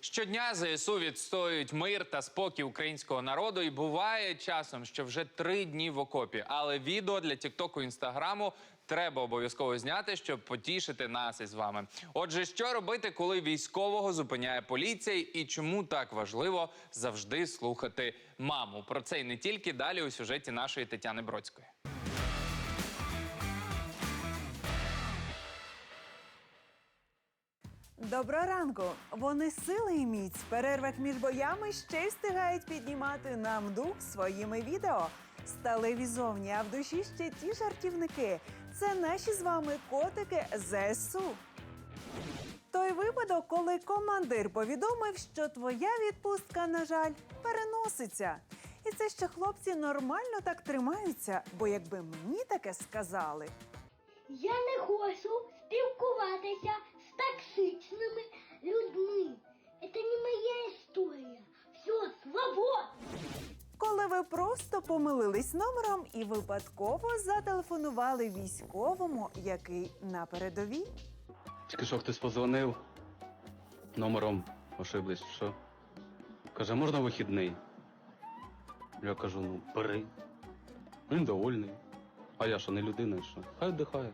Щодня ЗСУ відстоюють мир та спокій українського народу, і буває часом, що вже три дні в окопі. Але відео для Тіктоку Інстаграму треба обов'язково зняти, щоб потішити нас із вами. Отже, що робити, коли військового зупиняє поліція, і чому так важливо завжди слухати маму? Про це і не тільки далі у сюжеті нашої Тетяни Бродської. Доброго ранку! Вони сили і міць в перервах між боями ще й встигають піднімати нам дух своїми відео. Сталеві зовні, а в душі ще ті жартівники. Це наші з вами котики ЗСУ. Той випадок, коли командир повідомив, що твоя відпустка, на жаль, переноситься. І це ще хлопці нормально так тримаються, бо якби мені таке сказали, Я не хочу спілкуватися з людьми. Це не моя історія. Все, свобода! Коли ви просто помилились номером і випадково зателефонували військовому, який на передовій. Тільки що хтось позвонив, номером ошиблись, що? Каже, можна вихідний? Я кажу, ну бери. Він довольний. А я що, не людина, що? Хай вдихає.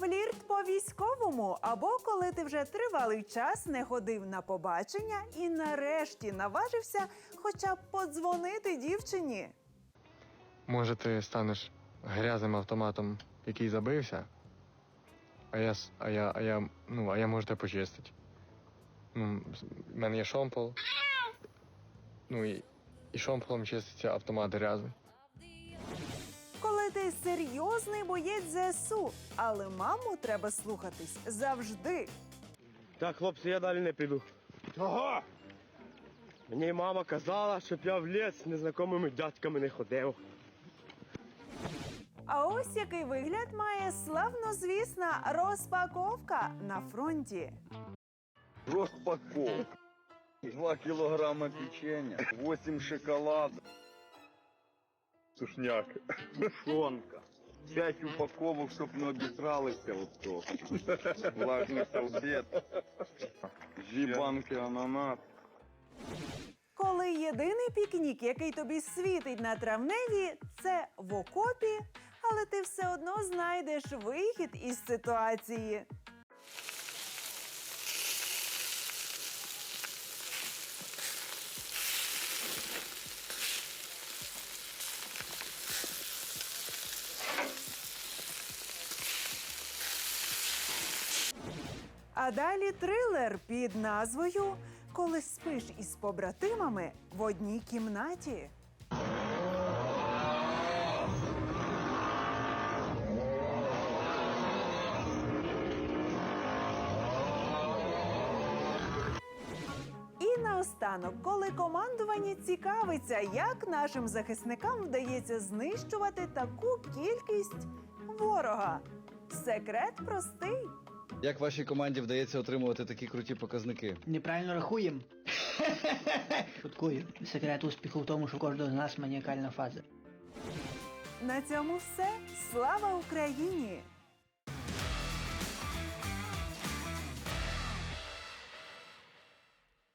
Флірт по військовому, або коли ти вже тривалий час не ходив на побачення і нарешті наважився хоча б подзвонити дівчині. Може, ти станеш грязним автоматом, який забився, а я, с- а я, а я, ну, а я можу тебе почистити. Ну, в мене є шомпол. Ну і, і шомполом чиститься автомат грязний. Ти серйозний боєць ЗСУ, але маму треба слухатись завжди. Так, хлопці, я далі не піду. Чого? Мені мама казала, щоб я в ліс з незнайомими дядьками не ходив. А ось який вигляд має славнозвісна розпаковка на фронті. Розпаковка. 2 килограмма печенья, 8 шоколадов. Сушняк. Тушонка. 5 упаковок, щоб не обісралися от то. Влажний салфет. Дві банки ананас. Коли єдиний пікнік, який тобі світить на травневі, це в окопі, але ти все одно знайдеш вихід із ситуації. А далі трилер під назвою Коли спиш із побратимами в одній кімнаті. Наостанок, коли командування цікавиться, як нашим захисникам вдається знищувати таку кількість ворога. Секрет простий. Як вашій команді вдається отримувати такі круті показники? Неправильно рахуємо. Шуткую. Секрет успіху в тому, що кожного з нас маніакальна фаза. На цьому все. Слава Україні!